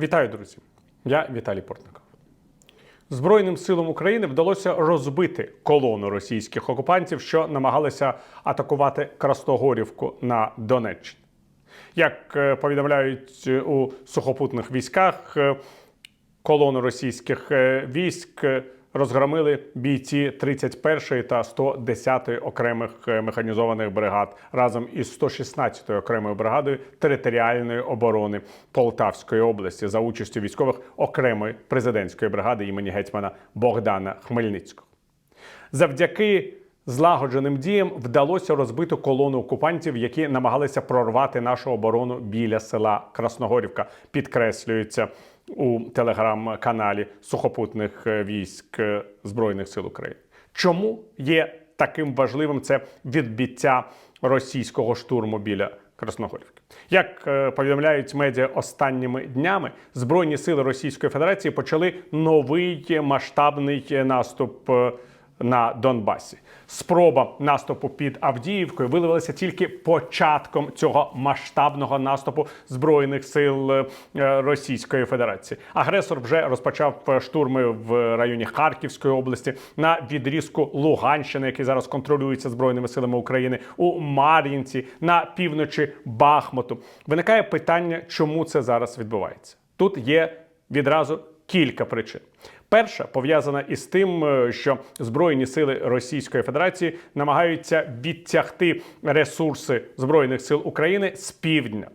Вітаю, друзі! Я Віталій Портников. Збройним силам України вдалося розбити колону російських окупантів, що намагалися атакувати Красногорівку на Донеччині. Як е, повідомляють е, у сухопутних військах, е, колону російських військ розгромили бійці 31-ї та 110-ї окремих е, механізованих бригад разом із 116-ю окремою бригадою територіальної оборони Полтавської області за участю військових окремої президентської бригади імені гетьмана Богдана Хмельницького. Завдяки злагодженим діям вдалося розбити колону окупантів, які намагалися прорвати нашу оборону біля села Красногорівка. Підкреслюється у телеграм-каналі сухопутних е, військ е, Збройних сил України. Чому є таким важливим це відбиття російського штурму біля Красногорівки? Як е, повідомляють медіа останніми днями, збройні сили Російської Федерації почали новий масштабний наступ. На Донбасі спроба наступу під Авдіївкою виявилася тільки початком цього масштабного наступу збройних сил е, Російської Федерації. Агресор вже розпочав е, штурми в районі Харківської області на відрізку Луганщини, який зараз контролюється збройними силами України, у Мар'їнці на півночі Бахмуту. Виникає питання, чому це зараз відбувається. Тут є відразу кілька причин. Перша пов'язана із тим, е, що Збройні сили Російської Федерації намагаються відтягти ресурси Збройних сил України з півдня.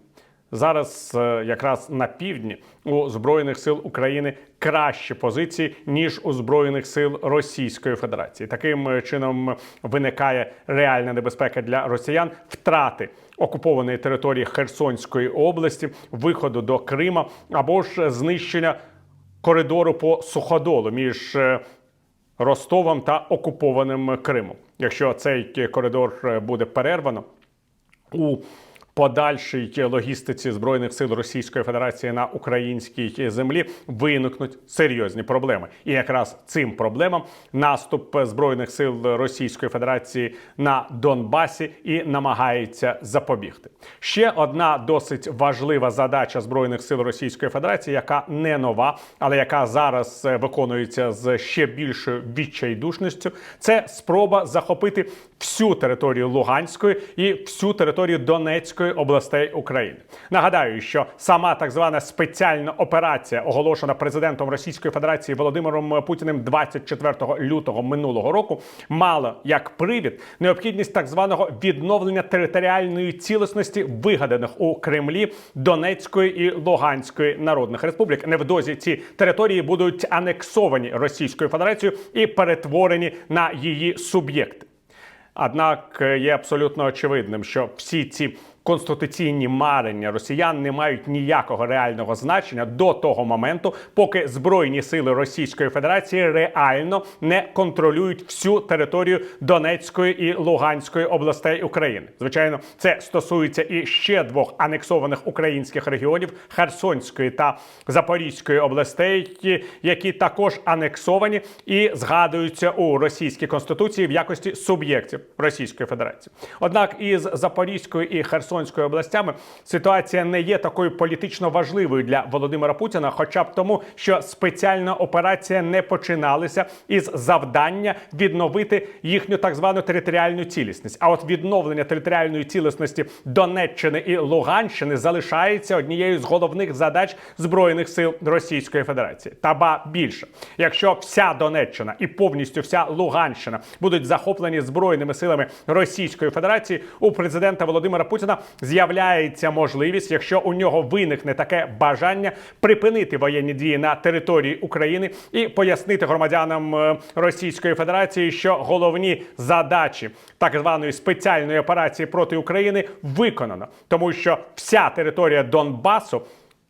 Зараз е, якраз на півдні у Збройних сил України кращі позиції, ніж у Збройних сил Російської Федерації. Таким е, чином виникає реальна небезпека для росіян втрати окупованої території Херсонської області, виходу до Крима або ж знищення коридору по суходолу між е, Ростовом та окупованим Кримом. Якщо цей коридор е, буде перервано у подальшій логістиці збройних сил Російської Федерації на українській землі виникнуть серйозні проблеми. І якраз цим проблемам наступ збройних сил Російської Федерації на Донбасі і намагається запобігти. Ще одна досить важлива задача збройних сил Російської Федерації, яка не нова, але яка зараз е, виконується з ще більшою відчайдушністю, це спроба захопити всю територію Луганської і всю територію Донецької областей України. Нагадаю, що сама так звана спеціальна операція, оголошена президентом Російської Федерації Володимиром Путіним 24 лютого минулого року, мала як привід необхідність так званого відновлення територіальної цілісності вигаданих у Кремлі Донецької і Луганської народних республік. Невдовзі ці території будуть анексовані Російською Федерацією і перетворені на її суб'єкти. Однак е, є абсолютно очевидним, що всі ці конституційні марення росіян не мають ніякого реального значення до того моменту, поки збройні сили Російської Федерації реально не контролюють всю територію Донецької і Луганської областей України. Звичайно, це стосується і ще двох анексованих українських регіонів Херсонської та Запорізької областей, які також анексовані і згадуються у російській конституції в якості суб'єктів Російської Федерації. Однак із Запорізькою і Херсонською областями ситуація не є такою політично важливою для Володимира Путіна, хоча б тому, що спеціальна операція не починалася із завдання відновити їхню так звану територіальну цілісність. А от відновлення територіальної цілісності Донеччини і Луганщини залишається однією з головних задач збройних сил Російської Федерації. Та ба більше, якщо вся Донеччина і повністю вся Луганщина будуть захоплені збройними силами Російської Федерації, у президента Володимира Путіна з'являється можливість, якщо у нього виникне таке бажання припинити воєнні дії на території України і пояснити громадянам е, Російської Федерації, що головні задачі так званої спеціальної операції проти України виконано, тому що вся територія Донбасу.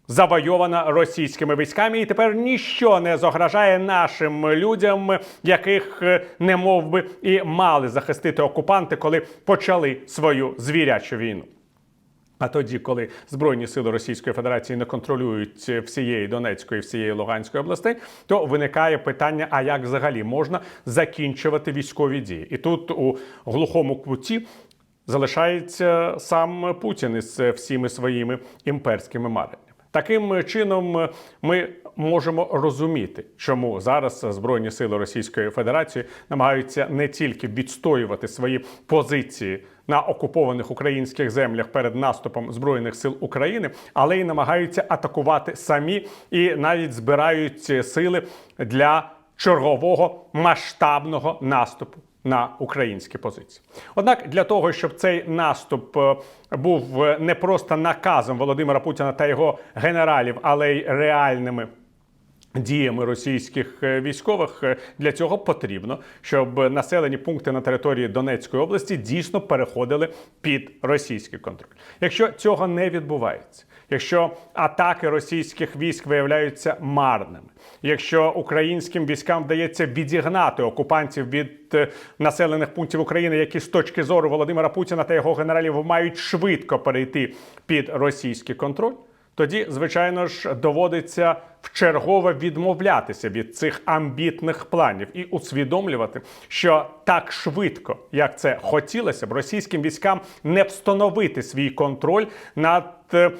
Завойована російськими військами, і тепер ніщо не загрожає нашим людям, яких е, не мов би і мали захистити окупанти, коли почали свою звірячу війну. А тоді, коли Збройні сили Російської Федерації не контролюють всієї Донецької, всієї Луганської областей, то виникає питання: а як взагалі можна закінчувати військові дії? І тут у глухому куті залишається сам Путін із всіми своїми імперськими мареннями. Таким чином ми можемо розуміти, чому зараз Збройні сили Російської Федерації намагаються не тільки відстоювати свої позиції на окупованих українських землях перед наступом збройних сил України, але й намагаються атакувати самі і навіть збирають сили для чергового масштабного наступу на українські позиції. Однак для того, щоб цей наступ е, був е, не просто наказом Володимира Путіна та його генералів, але й реальними. Діями російських е, військових е, для цього потрібно, щоб населені пункти на території Донецької області дійсно переходили під російський контроль. Якщо цього не відбувається, якщо атаки російських військ виявляються марними, якщо українським військам вдається відігнати окупантів від е, населених пунктів України, які з точки зору Володимира Путіна та його генералів мають швидко перейти під російський контроль. Тоді, звичайно ж, доводиться вчергове відмовлятися від цих амбітних планів і усвідомлювати, що так швидко, як це хотілося б, російським військам не встановити свій контроль над е,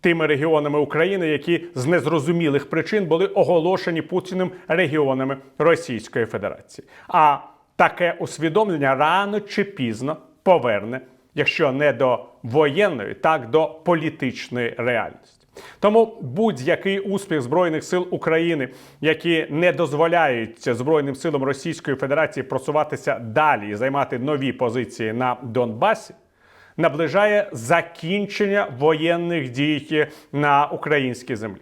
тими регіонами України, які з незрозумілих причин були оголошені Путіним регіонами Російської Федерації. А таке усвідомлення рано чи пізно поверне, якщо не до воєнної, так до політичної реальності. Тому будь-який успіх збройних сил України, які не дозволяють збройним силам Російської Федерації просуватися далі і займати нові позиції на Донбасі, наближає закінчення воєнних дій на українській землі.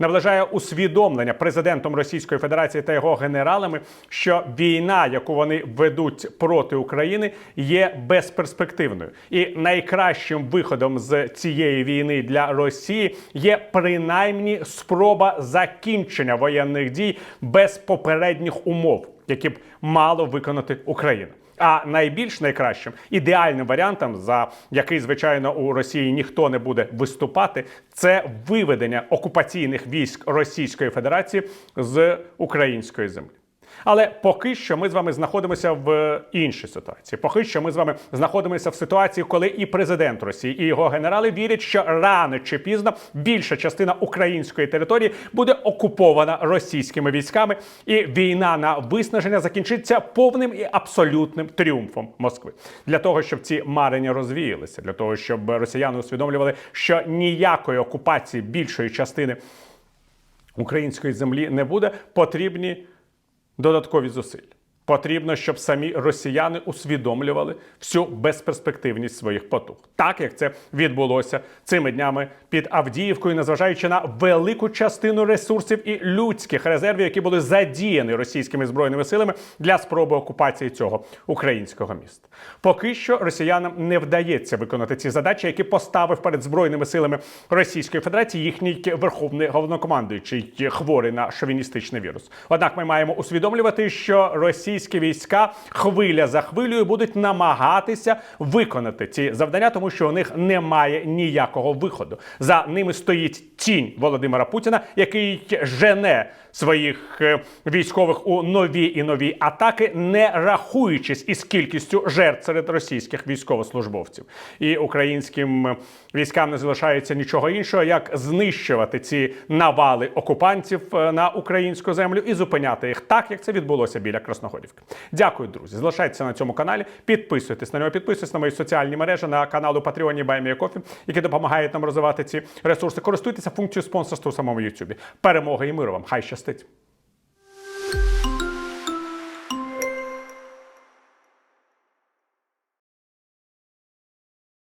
Наближає усвідомлення президентом Російської Федерації та його генералами, що війна, яку вони ведуть проти України, є безперспективною, і найкращим виходом з цієї війни для Росії є принаймні спроба закінчення воєнних дій без попередніх умов, які б мало виконати Україна. А найбільш найкращим ідеальним варіантом, за який звичайно у Росії ніхто не буде виступати, це виведення окупаційних військ Російської Федерації з української землі. Але поки що ми з вами знаходимося в іншій ситуації. Поки що ми з вами знаходимося в ситуації, коли і президент Росії, і його генерали вірять, що рано чи пізно більша частина української території буде окупована російськими військами, і війна на виснаження закінчиться повним і абсолютним тріумфом Москви. Для того щоб ці марення розвіялися, для того щоб росіяни усвідомлювали, що ніякої окупації більшої частини української землі не буде, потрібні додаткові зусилля. Потрібно, щоб самі росіяни усвідомлювали всю безперспективність своїх потуг, так як це відбулося цими днями під Авдіївкою, незважаючи на велику частину ресурсів і людських резервів, які були задіяні російськими збройними силами для спроби окупації цього українського міста. Поки що росіянам не вдається виконати ці задачі, які поставив перед збройними силами Російської Федерації їхній верховний головнокомандуючий хворий на шовіністичний вірус. Однак ми маємо усвідомлювати, що російські війська хвиля за хвилею будуть намагатися виконати ці завдання, тому що у них немає ніякого виходу. За ними стоїть тінь Володимира Путіна, який жене своїх е, військових у нові і нові атаки, не рахуючись із кількістю жертв серед російських військовослужбовців. І українським військам не залишається нічого іншого, як знищувати ці навали окупантів е, на українську землю і зупиняти їх так, як це відбулося біля Красногорівки. Дякую, друзі. Залишайтеся на цьому каналі. Підписуйтесь на нього, підписуйтесь на мої соціальні мережі на каналу Патреоні Баймія Кофі, які допомагають нам розвивати ці ресурси. Користуйтеся функцією спонсорства у самому Ютубі. Перемоги і миру вам! Хай щастить!